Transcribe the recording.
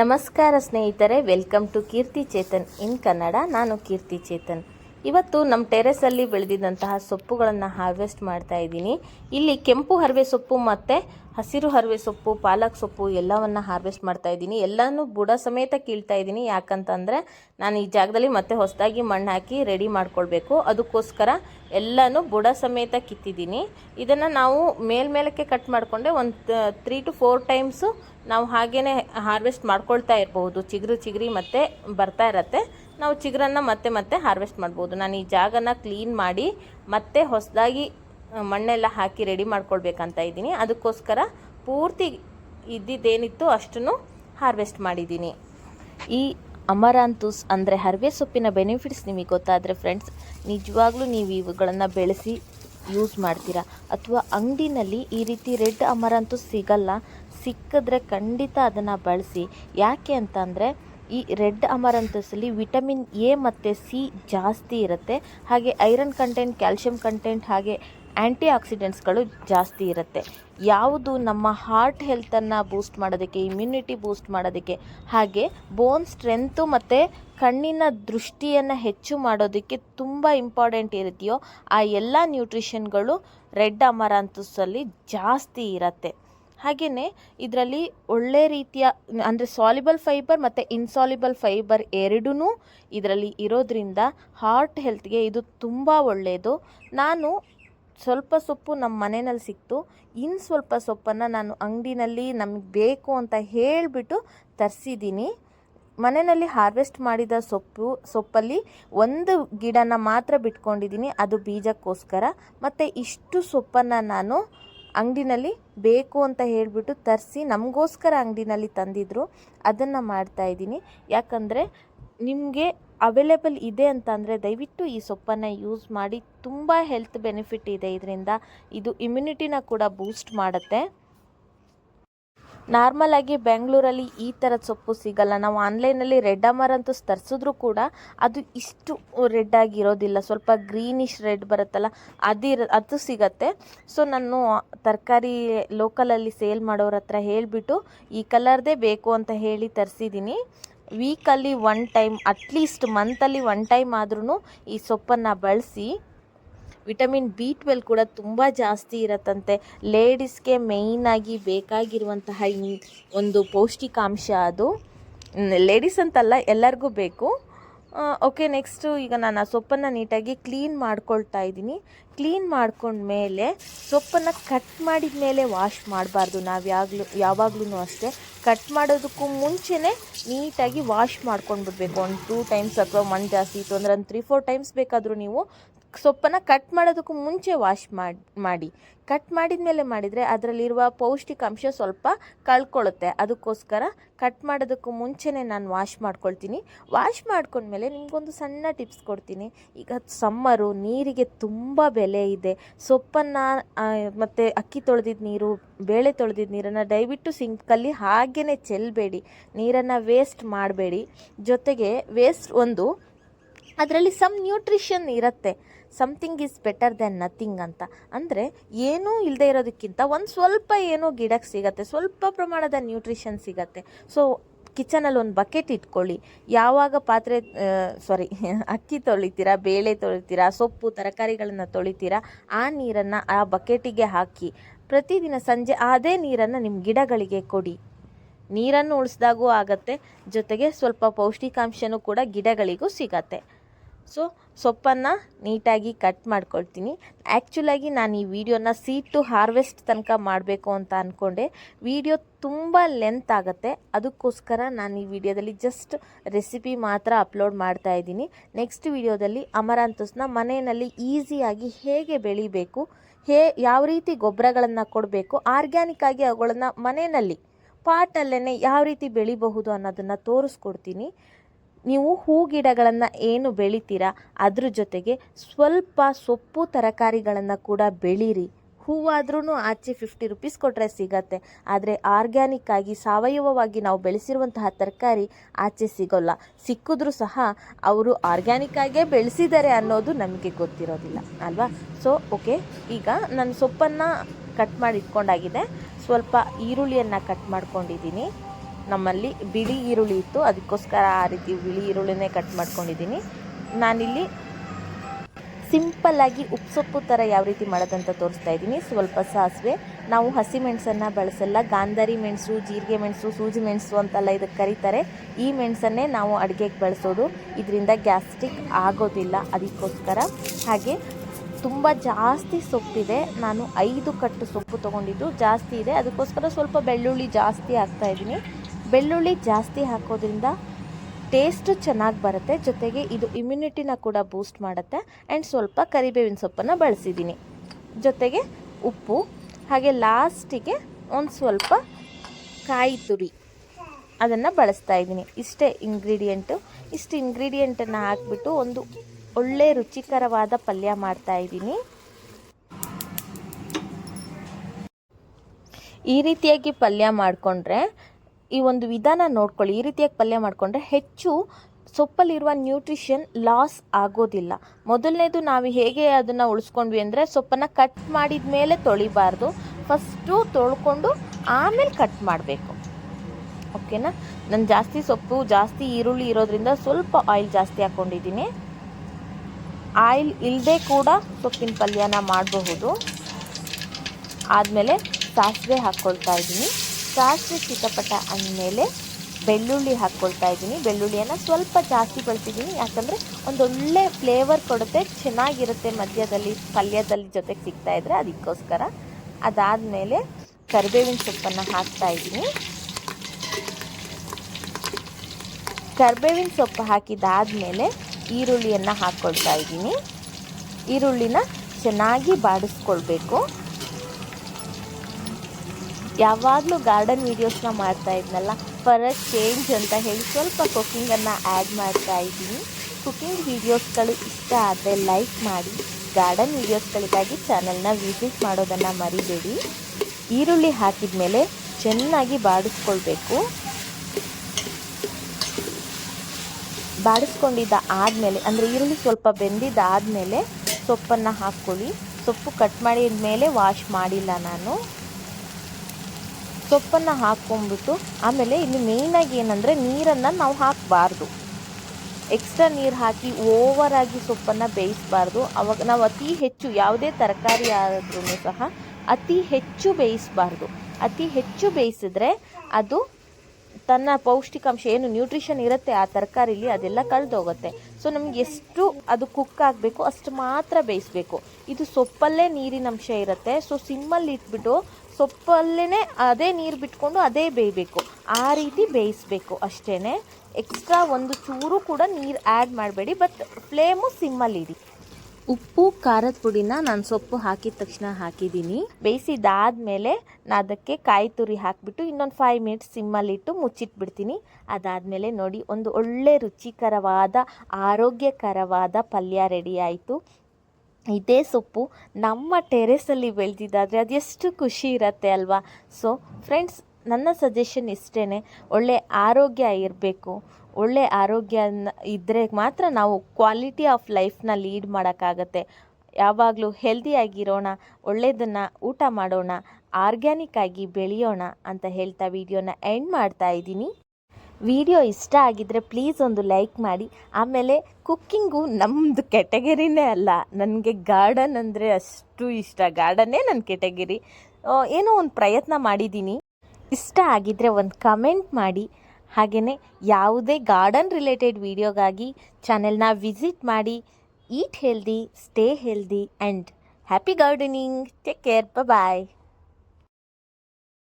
ನಮಸ್ಕಾರ ಸ್ನೇಹಿತರೆ welcome to Keerthi Chethan in Kannada. ನಾನು ಕೀರ್ತಿ ಚೇತನ್. ಇವತ್ತು ನಮ್ಮ ಟೆರೆಸಲ್ಲಿ ಬೆಳೆದಿದ್ದಂತಹ ಸೊಪ್ಪುಗಳನ್ನು ಹಾರ್ವೆಸ್ಟ್ ಮಾಡ್ತಾ ಇದ್ದೀನಿ. ಇಲ್ಲಿ ಕೆಂಪು ಹರವೆ ಸೊಪ್ಪು ಮತ್ತು ಹಸಿರು ಹರವೆ ಸೊಪ್ಪು, ಪಾಲಕ್ ಸೊಪ್ಪು ಎಲ್ಲವನ್ನು ಹಾರ್ವೆಸ್ಟ್ ಮಾಡ್ತಾ ಇದ್ದೀನಿ. ಎಲ್ಲನೂ ಬುಡ ಸಮೇತ ಕೀಳ್ತಾ ಇದ್ದೀನಿ. ಯಾಕಂತಂದರೆ ನಾನು ಈ ಜಾಗದಲ್ಲಿ ಮತ್ತೆ ಹೊಸದಾಗಿ ಮಣ್ಣು ಹಾಕಿ ರೆಡಿ ಮಾಡ್ಕೊಳ್ಬೇಕು. ಅದಕ್ಕೋಸ್ಕರ ಎಲ್ಲನೂ ಬುಡ ಸಮೇತ ಕಿತ್ತಿದ್ದೀನಿ. ಇದನ್ನು ನಾವು ಮೇಲ್ಮೇಲಕ್ಕೆ ಕಟ್ ಮಾಡಿಕೊಂಡೆ ಒಂದು ತ್ರೀ ಟು ಫೋರ್ ಟೈಮ್ಸು ನಾವು ಹಾಗೇ ಹಾರ್ವೆಸ್ಟ್ ಮಾಡ್ಕೊಳ್ತಾ ಇರಬಹುದು. ಚಿಗುರು ಚಿಗುರಿ ಮತ್ತೆ ಬರ್ತಾ ಇರತ್ತೆ. ನಾವು ಚಿಗುರನ್ನು ಮತ್ತೆ ಮತ್ತೆ ಹಾರ್ವೆಸ್ಟ್ ಮಾಡ್ಬೋದು. ನಾನು ಈ ಜಾಗನ ಕ್ಲೀನ್ ಮಾಡಿ ಮತ್ತೆ ಹೊಸದಾಗಿ ಮಣ್ಣೆಲ್ಲ ಹಾಕಿ ರೆಡಿ ಮಾಡ್ಕೊಳ್ಬೇಕಂತ ಇದ್ದೀನಿ. ಅದಕ್ಕೋಸ್ಕರ ಪೂರ್ತಿ ಇದ್ದಿದ್ದೇನಿತ್ತು ಅಷ್ಟನ್ನು ಹಾರ್ವೆಸ್ಟ್ ಮಾಡಿದ್ದೀನಿ. ಈ ಅಮರಾಂತೂಸ್ ಅಂದರೆ ಹರ್ವೆ ಸೊಪ್ಪಿನ ಬೆನಿಫಿಟ್ಸ್ ನಿಮಗೆ ಗೊತ್ತಾದರೆ ಫ್ರೆಂಡ್ಸ್ ನಿಜವಾಗ್ಲೂ ನೀವು ಇವುಗಳನ್ನು ಬೆಳೆಸಿ ಯೂಸ್ ಮಾಡ್ತೀರಾ? ಅಥವಾ ಅಂಗಡಿನಲ್ಲಿ ಈ ರೀತಿ ರೆಡ್ ಅಮರಾಂತೂಸ್ ಸಿಗಲ್ಲ, ಸಿಕ್ಕಿದ್ರೆ ಖಂಡಿತ ಅದನ್ನು ಬಳಸಿ. ಯಾಕೆ ಅಂತಂದರೆ ಈ ರೆಡ್ ಅಮರಂತಸಲ್ಲಿ ವಿಟಮಿನ್ ಎ ಮತ್ತು ಸಿ ಜಾಸ್ತಿ ಇರುತ್ತೆ. ಹಾಗೆ ಐರನ್ ಕಂಟೆಂಟ್ ಕ್ಯಾಲ್ಶಿಯಂ ಕಂಟೆಂಟ್ ಹಾಗೆ ಆ್ಯಂಟಿ ಆಕ್ಸಿಡೆಂಟ್ಸ್ಗಳು ಜಾಸ್ತಿ ಇರುತ್ತೆ. ಯಾವುದು ನಮ್ಮ ಹಾರ್ಟ್ ಹೆಲ್ತನ್ನು ಬೂಸ್ಟ್ ಮಾಡೋದಕ್ಕೆ, ಇಮ್ಯುನಿಟಿ ಬೂಸ್ಟ್ ಮಾಡೋದಕ್ಕೆ, ಹಾಗೆ ಬೋನ್ ಸ್ಟ್ರೆಂತು ಮತ್ತು ಕಣ್ಣಿನ ದೃಷ್ಟಿಯನ್ನು ಹೆಚ್ಚು ಮಾಡೋದಕ್ಕೆ ತುಂಬ ಇಂಪಾರ್ಟೆಂಟ್ ಇರುತ್ತೆಯೋ, ಆ ಎಲ್ಲ ನ್ಯೂಟ್ರಿಷನ್ಗಳು ರೆಡ್ ಅಮರಾಂತಸಲ್ಲಿ ಜಾಸ್ತಿ ಇರುತ್ತೆ. ಹಾಗೆಯೇ ಇದರಲ್ಲಿ ಒಳ್ಳೆ ರೀತಿಯ, ಅಂದರೆ ಸಾಲಿಬಲ್ ಫೈಬರ್ ಮತ್ತು ಇನ್ಸಾಲಿಬಲ್ ಫೈಬರ್ ಎರಡೂ ಇದರಲ್ಲಿ ಇರೋದ್ರಿಂದ ಹಾರ್ಟ್ ಹೆಲ್ತ್ಗೆ ಇದು ತುಂಬ ಒಳ್ಳೆಯದು ನಾನು ಸ್ವಲ್ಪ ಸೊಪ್ಪು ನಮ್ಮ ಮನೆಯಲ್ಲಿ ಸಿಕ್ತು. ಇನ್ನು ಸ್ವಲ್ಪ ಸೊಪ್ಪನ್ನು ನಾನು ಅಂಗಡಿನಲ್ಲಿ ನಮಗೆ ಬೇಕು ಅಂತ ಹೇಳಿಬಿಟ್ಟು ತರಿಸಿದ್ದೀನಿ. ಮನೆಯಲ್ಲಿ ಹಾರ್ವೆಸ್ಟ್ ಮಾಡಿದ ಸೊಪ್ಪು, ಸೊಪ್ಪಲ್ಲಿ ಒಂದು ಗಿಡನ ಮಾತ್ರ ಬಿಟ್ಕೊಂಡಿದ್ದೀನಿ. ಅದು ಬೀಜಕ್ಕೋಸ್ಕರ. ಮತ್ತು ಇಷ್ಟು ಸೊಪ್ಪನ್ನು ನಾನು ಅಂಗಡಿನಲ್ಲಿ ಬೇಕು ಅಂತ ಹೇಳಿಬಿಟ್ಟು ತರಿಸಿ ನಮಗೋಸ್ಕರ ಅಂಗಡಿನಲ್ಲಿ ತಂದಿದ್ರು. ಅದನ್ನು ಮಾಡ್ತಾಯಿದ್ದೀನಿ ಯಾಕಂದರೆ ನಿಮಗೆ ಅವೈಲೇಬಲ್ ಇದೆ ಅಂತ ಅಂದರೆ ದಯವಿಟ್ಟು ಈ ಸೊಪ್ಪನ್ನು ಯೂಸ್ ಮಾಡಿ. ತುಂಬ ಹೆಲ್ತ್ ಬೆನಿಫಿಟ್ ಇದೆ ಇದರಿಂದ. ಇದು ಇಮ್ಯುನಿಟಿನ ಕೂಡ ಬೂಸ್ಟ್ ಮಾಡುತ್ತೆ. ನಾರ್ಮಲ್ ಆಗಿ ಬೆಂಗಳೂರಲ್ಲಿ ಈ ಥರದ ಸೊಪ್ಪು ಸಿಗಲ್ಲ. ನಾವು ಆನ್ಲೈನಲ್ಲಿ ರೆಡ್ ಅಮರ್ ಅಂತೂ ತರಿಸಿದ್ರು ಕೂಡ ಅದು ಇಷ್ಟು ರೆಡ್ ಆಗಿರೋದಿಲ್ಲ. ಸ್ವಲ್ಪ ಗ್ರೀನಿಶ್ ರೆಡ್ ಬರುತ್ತಲ್ಲ, ಅದಿರ, ಅದು ಸಿಗತ್ತೆ. ಸೊ ನಾನು ತರಕಾರಿ ಲೋಕಲಲ್ಲಿ ಸೇಲ್ ಮಾಡೋರ ಹತ್ರ ಹೇಳಿಬಿಟ್ಟು ಈ ಕಲರ್ದೇ ಬೇಕು ಅಂತ ಹೇಳಿ ತರಿಸಿದ್ದೀನಿ weekly one time at least ಮಂತಲ್ಲಿ one time ಆದ್ರೂ ಈ ಸೊಪ್ಪನ್ನು ಬಳಸಿ. ವಿಟಮಿನ್ ಬಿ ಟ್ವೆಲ್ ಕೂಡ ತುಂಬ ಜಾಸ್ತಿ ಇರತ್ತಂತೆ. ಲೇಡೀಸ್ಗೆ ಮೇಯ್ನಾಗಿ ಬೇಕಾಗಿರುವಂತಹ ಒಂದು ಪೌಷ್ಟಿಕಾಂಶ ಅದು. ಲೇಡೀಸ್ ಅಂತಲ್ಲ ಎಲ್ಲರಿಗೂ ಬೇಕು. ಓಕೆ ನೆಕ್ಸ್ಟು ಈಗ ನಾನು ಆ ಸೊಪ್ಪನ್ನು ನೀಟಾಗಿ ಕ್ಲೀನ್ ಮಾಡ್ಕೊಳ್ತಾ ಇದ್ದೀನಿ. ಕ್ಲೀನ್ ಮಾಡ್ಕೊಂಡ್ಮೇಲೆ ಸೊಪ್ಪನ್ನು ಕಟ್ ಮಾಡಿದ ಮೇಲೆ ವಾಶ್ ಮಾಡಬಾರ್ದು. ನಾವು ಯಾವಾಗಲೂ ಯಾವಾಗ್ಲೂ ಅಷ್ಟೇ. ಕಟ್ ಮಾಡೋದಕ್ಕೂ ಮುಂಚೆನೇ ನೀಟಾಗಿ ವಾಶ್ ಮಾಡ್ಕೊಂಡು ಬಿಡಬೇಕು ಒಂದು ಟೂ ಟೈಮ್ಸ್ ಅಥವಾ ಒಂದು ಜಾಸ್ತಿ, ಇತ್ತು ಅಂದರೆ ಒಂದು ತ್ರೀ ಫೋರ್ ಟೈಮ್ಸ್ ಬೇಕಾದರೂ ನೀವು ಸೊಪ್ಪನ್ನು ಕಟ್ ಮಾಡೋದಕ್ಕೂ ಮುಂಚೆ ವಾಶ್ ಮಾಡಿ ಕಟ್ ಮಾಡಿದ ಮೇಲೆ ಮಾಡಿದರೆ ಅದರಲ್ಲಿರುವ ಪೌಷ್ಟಿಕಾಂಶ ಸ್ವಲ್ಪ ಕಳ್ಕೊಳ್ಳುತ್ತೆ. ಅದಕ್ಕೋಸ್ಕರ ಕಟ್ ಮಾಡೋದಕ್ಕೂ ಮುಂಚೆನೇ ನಾನು ವಾಶ್ ಮಾಡ್ಕೊಳ್ತೀನಿ. ವಾಶ್ ಮಾಡ್ಕೊಂಡ್ಮೇಲೆ ನಿಮಗೊಂದು ಸಣ್ಣ ಟಿಪ್ಸ್ ಕೊಡ್ತೀನಿ. ಈಗ ಸಮ್ಮರು ನೀರಿಗೆ ತುಂಬ ಬೆಲೆ ಇದೆ. ಸೊಪ್ಪನ್ನು ಮತ್ತು ಅಕ್ಕಿ ತೊಳೆದಿದ್ದ ನೀರು, ಬೇಳೆ ತೊಳೆದಿದ್ದ ನೀರನ್ನು ದಯವಿಟ್ಟು ಸಿಂಕಲ್ಲಿ ಹಾಗೇ ಚೆಲ್ಲಬೇಡಿ ನೀರನ್ನು ವೇಸ್ಟ್ ಮಾಡಬೇಡಿ. ಜೊತೆಗೆ ವೇಸ್ಟ್ ಒಂದು, ಅದರಲ್ಲಿ ಸಮ್ ನ್ಯೂಟ್ರಿಷನ್ ಇರುತ್ತೆ. Something is better than nothing ಅಂತ. ಅಂದರೆ ಏನೂ ಇಲ್ಲದೆ ಇರೋದಕ್ಕಿಂತ ಒಂದು ಸ್ವಲ್ಪ ಏನೋ ಗಿಡಕ್ಕೆ ಸಿಗತ್ತೆ, ಸ್ವಲ್ಪ ಪ್ರಮಾಣದ ನ್ಯೂಟ್ರಿಷನ್ ಸಿಗತ್ತೆ. ಸೊ ಕಿಚನಲ್ಲಿ ಒಂದು ಬಕೆಟ್ ಇಟ್ಕೊಳ್ಳಿ. ಯಾವಾಗ ಪಾತ್ರೆ ಸಾರಿ ಅಕ್ಕಿ ತೊಳಿತೀರಾ, ಬೇಳೆ ತೊಳಿತೀರಾ, ಸೊಪ್ಪು, ತರಕಾರಿಗಳನ್ನು ತೊಳಿತೀರಾ, ಆ ನೀರನ್ನು ಆ ಬಕೆಟಿಗೆ ಹಾಕಿ, ಪ್ರತಿದಿನ ಸಂಜೆ ಅದೇ ನೀರನ್ನು ನಿಮ್ಮ ಗಿಡಗಳಿಗೆ ಕೊಡಿ. ನೀರನ್ನು ಉಳಿಸ್ದಾಗೂ ಆಗತ್ತೆ, ಜೊತೆಗೆ ಸ್ವಲ್ಪ ಪೌಷ್ಟಿಕಾಂಶನೂ ಕೂಡ ಗಿಡಗಳಿಗೂ ಸಿಗತ್ತೆ. ಸೊ ಸೊಪ್ಪನ್ನು ನೀಟಾಗಿ ಕಟ್ ಮಾಡ್ಕೊಳ್ತೀನಿ. ಆ್ಯಕ್ಚುಲಾಗಿ ನಾನು ಈ ವಿಡಿಯೋನ ಸೀಡ್ ಟು ಹಾರ್ವೆಸ್ಟ್ ತನಕ ಮಾಡಬೇಕು ಅಂತ ಅಂದ್ಕೊಂಡೆ ವಿಡಿಯೋ ತುಂಬ ಲೆಂತ್ ಆಗುತ್ತೆ. ಅದಕ್ಕೋಸ್ಕರ ನಾನು ಈ ವಿಡಿಯೋದಲ್ಲಿ ಜಸ್ಟ್ ರೆಸಿಪಿ ಮಾತ್ರ ಅಪ್ಲೋಡ್ ಮಾಡ್ತಾ ಇದ್ದೀನಿ. ನೆಕ್ಸ್ಟ್ ವಿಡಿಯೋದಲ್ಲಿ ಅಮರಾಂತಸ್ನ ಮನೆಯಲ್ಲಿ ಈಸಿಯಾಗಿ ಹೇಗೆ ಬೆಳಿಬೇಕು, ಹೇ, ಯಾವ ರೀತಿ ಗೊಬ್ಬರಗಳನ್ನು ಕೊಡಬೇಕು ಆರ್ಗ್ಯಾನಿಕ್ ಆಗಿ ಅವುಗಳನ್ನು ಮನೆಯಲ್ಲಿ ಪಾಟಲ್ಲೇ ಯಾವ ರೀತಿ ಬೆಳಿಬಹುದು ಅನ್ನೋದನ್ನು ತೋರಿಸ್ಕೊಡ್ತೀನಿ. ನೀವು ಹೂ ಗಿಡಗಳನ್ನು ಏನು ಬೆಳಿತೀರಾ, ಅದ್ರ ಜೊತೆಗೆ ಸ್ವಲ್ಪ ಸೊಪ್ಪು ತರಕಾರಿಗಳನ್ನು ಕೂಡ ಬೆಳೀರಿ. ಹೂವಾದ್ರೂ ಆಚೆ ಫಿಫ್ಟಿ ರುಪೀಸ್ ಕೊಟ್ಟರೆ ಸಿಗತ್ತೆ. ಆದರೆ ಆರ್ಗ್ಯಾನಿಕ್ ಆಗಿ ಸಾವಯವವಾಗಿ ನಾವು ಬೆಳೆಸಿರುವಂತಹ ತರಕಾರಿ ಆಚೆ ಸಿಗೋಲ್ಲ. ಸಿಕ್ಕಿದ್ರೂ ಸಹ ಅವರು ಆರ್ಗ್ಯಾನಿಕ್ ಆಗೇ ಬೆಳೆಸಿದ್ದಾರೆ ಅನ್ನೋದು ನಮಗೆ ಗೊತ್ತಿರೋದಿಲ್ಲ, ಅಲ್ವಾ? ಸೊ ಓಕೆ ಈಗ ನಾನು ಸೊಪ್ಪನ್ನು ಕಟ್ ಮಾಡಿ ಇಟ್ಕೊಂಡಾಗಿದೆ. ಸ್ವಲ್ಪ ಈರುಳ್ಳಿಯನ್ನು ಕಟ್ ಮಾಡ್ಕೊಂಡಿದ್ದೀನಿ. ನಮ್ಮಲ್ಲಿ ಬಿಳಿ ಈರುಳ್ಳಿ ಇತ್ತು. ಅದಕ್ಕೋಸ್ಕರ ಆ ರೀತಿ ಬಿಳಿ ಈರುಳ್ಳಿನೇ ಕಟ್ ಮಾಡ್ಕೊಂಡಿದ್ದೀನಿ. ನಾನಿಲ್ಲಿ ಸಿಂಪಲ್ಲಾಗಿ ಉಪ್ಸೊಪ್ಪು ಥರ ಯಾವ ರೀತಿ ಮಾಡೋದಂತ ತೋರಿಸ್ತಾ ಇದ್ದೀನಿ. ಸ್ವಲ್ಪ ಸಾಸಿವೆ. ನಾವು ಹಸಿ ಮೆಣಸನ್ನು ಬಳಸಲ್ಲ. ಗಾಂಧಾರಿ ಮೆಣಸು, ಜೀರಿಗೆ ಮೆಣಸು, ಸೂಜಿ ಮೆಣಸು ಅಂತೆಲ್ಲ ಇದಕ್ಕೆ ಕರೀತಾರೆ. ಈ ಮೆಣಸನ್ನೇ ನಾವು ಅಡುಗೆಗೆ ಬಳಸೋದು. ಇದರಿಂದ ಗ್ಯಾಸ್ಟ್ರಿಕ್ ಆಗೋದಿಲ್ಲ. ಅದಕ್ಕೋಸ್ಕರ ಹಾಗೆ ತುಂಬ ಜಾಸ್ತಿ ಸೊಪ್ಪಿದೆ. ನಾನು ಐದು ಕಟ್ಟು ಸೊಪ್ಪು ತೊಗೊಂಡಿದ್ದು ಜಾಸ್ತಿ ಇದೆ. ಅದಕ್ಕೋಸ್ಕರ ಸ್ವಲ್ಪ ಬೆಳ್ಳುಳ್ಳಿ ಜಾಸ್ತಿ ಹಾಕ್ತಾ ಇದ್ದೀನಿ. ಬೆಳ್ಳುಳ್ಳಿ ಜಾಸ್ತಿ ಹಾಕೋದ್ರಿಂದ ಟೇಸ್ಟು ಚೆನ್ನಾಗಿ ಬರುತ್ತೆ. ಜೊತೆಗೆ ಇದು ಇಮ್ಯುನಿಟಿನ ಕೂಡ ಬೂಸ್ಟ್ ಮಾಡುತ್ತೆ. ಆ್ಯಂಡ್ ಸ್ವಲ್ಪ ಕರಿಬೇವಿನ ಸೊಪ್ಪನ್ನು ಬಳಸಿದ್ದೀನಿ ಜೊತೆಗೆ ಉಪ್ಪು. ಹಾಗೆ ಲಾಸ್ಟಿಗೆ ಒಂದು ಸ್ವಲ್ಪ ಕಾಯಿ ತುರಿ ಅದನ್ನು ಬಳಸ್ತಾ ಇದ್ದೀನಿ. ಇಷ್ಟೇ ಇಂಗ್ರೀಡಿಯೆಂಟು ಇಷ್ಟು ಇಂಗ್ರೀಡಿಯೆಂಟನ್ನು ಹಾಕ್ಬಿಟ್ಟು ಒಂದು ಒಳ್ಳೆ ರುಚಿಕರವಾದ ಪಲ್ಯ ಮಾಡ್ತಾ ಇದ್ದೀನಿ. ಈ ರೀತಿಯಾಗಿ ಪಲ್ಯ ಮಾಡಿಕೊಂಡ್ರೆ ಈ ಒಂದು ವಿಧಾನ ನೋಡ್ಕೊಳ್ಳಿ. ಈ ರೀತಿಯಾಗಿ ಪಲ್ಯ ಮಾಡಿಕೊಂಡ್ರೆ ಹೆಚ್ಚು ಸೊಪ್ಪಲ್ಲಿರುವ ನ್ಯೂಟ್ರಿಷನ್ ಲಾಸ್ ಆಗೋದಿಲ್ಲ. ಮೊದಲನೇದು ನಾವು ಹೇಗೆ ಅದನ್ನು ಉಳಿಸ್ಕೊಂಡ್ವಿ ಅಂದರೆ ಸೊಪ್ಪನ್ನು ಕಟ್ ಮಾಡಿದ ಮೇಲೆ ತೊಳಿಬಾರ್ದು. ಫಸ್ಟು ತೊಳ್ಕೊಂಡು ಆಮೇಲೆ ಕಟ್ ಮಾಡಬೇಕು. ಓಕೆನಾ? ನಾನು ಜಾಸ್ತಿ ಸೊಪ್ಪು, ಜಾಸ್ತಿ ಈರುಳ್ಳಿ ಇರೋದ್ರಿಂದ ಸ್ವಲ್ಪ ಆಯಿಲ್ ಜಾಸ್ತಿ ಹಾಕ್ಕೊಂಡಿದ್ದೀನಿ. ಆಯಿಲ್ ಇಲ್ಲದೆ ಕೂಡ ಸೊಪ್ಪಿನ ಪಲ್ಯನ ಮಾಡಬಹುದು. ಆದಮೇಲೆ ಸಾಸಿವೆ ಹಾಕ್ಕೊಳ್ತಾ ಇದ್ದೀನಿ. ಸಾಸಿವೆ ಚಿಟಪಟ ಅಂದಮೇಲೆ ಬೆಳ್ಳುಳ್ಳಿ ಹಾಕ್ಕೊಳ್ತಾ ಇದ್ದೀನಿ. ಬೆಳ್ಳುಳ್ಳಿಯನ್ನು ಸ್ವಲ್ಪ ಜಾಸ್ತಿ ಬಳಸಿದ್ದೀನಿ. ಯಾಕಂದರೆ ಒಂದೊಳ್ಳೆ ಫ್ಲೇವರ್ ಕೊಡುತ್ತೆ, ಚೆನ್ನಾಗಿರುತ್ತೆ ಮಧ್ಯದಲ್ಲಿ, ಪಲ್ಯದಲ್ಲಿ ಜೊತೆಗೆ ಸಿಗ್ತಾ ಇದ್ದರೆ ಅದಕ್ಕೋಸ್ಕರ. ಅದಾದಮೇಲೆ ಕರಿಬೇವಿನ ಸೊಪ್ಪನ್ನು ಹಾಕ್ತಾ ಇದ್ದೀನಿ. ಕರಿಬೇವಿನ ಸೊಪ್ಪು ಹಾಕಿದಾದಮೇಲೆ ಈರುಳ್ಳಿಯನ್ನು ಹಾಕ್ಕೊಳ್ತಾ ಇದ್ದೀನಿ. ಈರುಳ್ಳಿನ ಚೆನ್ನಾಗಿ ಬಾಡಿಸ್ಕೊಳ್ಬೇಕು. ಯಾವಾಗಲೂ ಗಾರ್ಡನ್ ವೀಡಿಯೋಸ್ನ ಮಾಡ್ತಾ ಇದ್ನಲ್ಲ? ಫರ್ ಚೇಂಜ್ ಅಂತ ಹೇಳಿ ಸ್ವಲ್ಪ ಕುಕ್ಕಿಂಗನ್ನು ಆ್ಯಡ್ ಮಾಡ್ತಾ ಇದ್ದೀನಿ. ಕುಕ್ಕಿಂಗ್ ವೀಡಿಯೋಸ್ಗಳು ಇಷ್ಟ ಆದರೆ ಲೈಕ್ ಮಾಡಿ. ಗಾರ್ಡನ್ ವೀಡಿಯೋಸ್ಗಳಿಗಾಗಿ ಚಾನಲ್ನ ವಿಸಿಟ್ ಮಾಡೋದನ್ನು ಮರಿಬೇಡಿ. ಈರುಳ್ಳಿ ಹಾಕಿದ ಮೇಲೆ ಚೆನ್ನಾಗಿ ಬಾಡಿಸ್ಕೊಳ್ಬೇಕು. ಬಾಡಿಸ್ಕೊಂಡಿದ್ದ ಆದಮೇಲೆ, ಅಂದರೆ ಈರುಳ್ಳಿ ಸ್ವಲ್ಪ ಬೆಂದಿದ್ದಾದಮೇಲೆ ಸೊಪ್ಪನ್ನು ಹಾಕ್ಕೊಳ್ಳಿ. ಸೊಪ್ಪು ಕಟ್ ಮಾಡಿದ ಮೇಲೆ ವಾಶ್ ಮಾಡಿಲ್ಲ ನಾನು. ಸೊಪ್ಪನ್ನು ಹಾಕ್ಕೊಂಬಿಟ್ಟು ಆಮೇಲೆ ಇಲ್ಲಿ ಮೇಯ್ನಾಗಿ ಏನಂದರೆ ನೀರನ್ನು ನಾವು ಹಾಕಬಾರ್ದು. ಎಕ್ಸ್ಟ್ರಾ ನೀರು ಹಾಕಿ ಓವರಾಗಿ ಸೊಪ್ಪನ್ನು ಬೇಯಿಸಬಾರ್ದು. ಅವಾಗ ನಾವು ಅತಿ ಹೆಚ್ಚು ಯಾವುದೇ ತರಕಾರಿ ಆದ್ರೂ ಸಹ ಅತಿ ಹೆಚ್ಚು ಬೇಯಿಸಬಾರ್ದು. ಅತಿ ಹೆಚ್ಚು ಬೇಯಿಸಿದ್ರೆ ಅದು ತನ್ನ ಪೌಷ್ಟಿಕಾಂಶ ಏನು ನ್ಯೂಟ್ರಿಷನ್ ಇರುತ್ತೆ ಆ ತರಕಾರಿಲಿ ಅದೆಲ್ಲ ಕಳೆದೋಗುತ್ತೆ. ಸೊ ನಮ್ಗೆ ಎಷ್ಟು ಅದು ಕುಕ್ ಆಗಬೇಕು ಅಷ್ಟು ಮಾತ್ರ ಬೇಯಿಸಬೇಕು. ಇದು ಸೊಪ್ಪಲ್ಲೇ ನೀರಿನಂಶ ಇರುತ್ತೆ. ಸೊ ಸಿಮ್ಮಲ್ಲಿ ಇಟ್ಬಿಟ್ಟು ಸೊಪ್ಪಲ್ಲೇ ಅದೇ ನೀರು ಬಿಟ್ಕೊಂಡು ಅದೇ ಬೇಯಬೇಕು. ಆ ರೀತಿ ಬೇಯಿಸಬೇಕು ಅಷ್ಟೇ ಎಕ್ಸ್ಟ್ರಾ ಒಂದು ಚೂರು ಕೂಡ ನೀರು ಆ್ಯಡ್ ಮಾಡಬೇಡಿ ಬಟ್ ಫ್ಲೇಮು ಸಿಮ್ಮಲ್ಲಿಡಿ ಉಪ್ಪು ಖಾರದ ಪುಡಿನ ನಾನು ಸೊಪ್ಪು ಹಾಕಿದ ತಕ್ಷಣ ಹಾಕಿದ್ದೀನಿ. ಬೇಯಿಸಿದಾದಮೇಲೆ ನಾನು ಅದಕ್ಕೆ ಕಾಯಿ ತುರಿ ಹಾಕಿಬಿಟ್ಟು ಇನ್ನೊಂದು ಫೈವ್ ಮಿನಿಟ್ಸ್ ಸಿಮ್ಮಲ್ಲಿಟ್ಟು ಮುಚ್ಚಿಟ್ಬಿಡ್ತೀನಿ. ಅದಾದಮೇಲೆ ನೋಡಿ ಒಂದು ಒಳ್ಳೆ ರುಚಿಕರವಾದ ಆರೋಗ್ಯಕರವಾದ ಪಲ್ಯ ರೆಡಿ ಆಯಿತು. ಇದೇ ಸೊಪ್ಪು ನಮ್ಮ ಟೆರೆಸಲ್ಲಿ ಬೆಳೆದಿದ್ದಾದರೆ ಅದೆಷ್ಟು ಖುಷಿ ಇರತ್ತೆ ಅಲ್ವಾ? ಸೊ ಫ್ರೆಂಡ್ಸ್ ನನ್ನ ಸಜೆಷನ್ ಇಷ್ಟೇ ಒಳ್ಳೆ ಆರೋಗ್ಯ ಇರಬೇಕು. ಒಳ್ಳೆ ಆರೋಗ್ಯ ಇದ್ದರೆ ಮಾತ್ರ ನಾವು ಕ್ವಾಲಿಟಿ ಆಫ್ ಲೈಫ್ನ ಲೀಡ್ ಮಾಡೋಕ್ಕಾಗತ್ತೆ. ಯಾವಾಗಲೂ ಹೆಲ್ದಿಯಾಗಿರೋಣ ಒಳ್ಳೆಯದನ್ನು ಊಟ ಮಾಡೋಣ ಆರ್ಗ್ಯಾನಿಕ್ ಆಗಿ ಬೆಳೆಯೋಣ ಅಂತ ಹೇಳ್ತಾ ವಿಡಿಯೋನ ಎಂಡ್ ಮಾಡ್ತಾ ಇದ್ದೀನಿ. ವಿಡಿಯೋ ಇಷ್ಟ ಆಗಿದ್ದರೆ ಪ್ಲೀಸ್ ಒಂದು ಲೈಕ್ ಮಾಡಿ. ಆಮೇಲೆ ಕುಕ್ಕಿಂಗು ನಮ್ಮದು ಕೆಟಗರಿನೇ ಅಲ್ಲ. ನನಗೆ ಗಾರ್ಡನ್ ಅಂದರೆ ಅಷ್ಟು ಇಷ್ಟ. ಗಾರ್ಡನ್ನೇ ನನ್ನ ಕೆಟಗರಿ ಏನೋ ಒಂದು ಪ್ರಯತ್ನ ಮಾಡಿದ್ದೀನಿ ಇಷ್ಟ ಆಗಿದ್ದರೆ ಒಂದು ಕಮೆಂಟ್ ಮಾಡಿ. ಹಾಗೆಯೇ ಯಾವುದೇ ಗಾರ್ಡನ್ ರಿಲೇಟೆಡ್ ವಿಡಿಯೋಗಾಗಿ ಚಾನೆಲ್ನ ವಿಸಿಟ್ ಮಾಡಿ. Eat healthy, stay healthy and happy gardening. Take care. Bye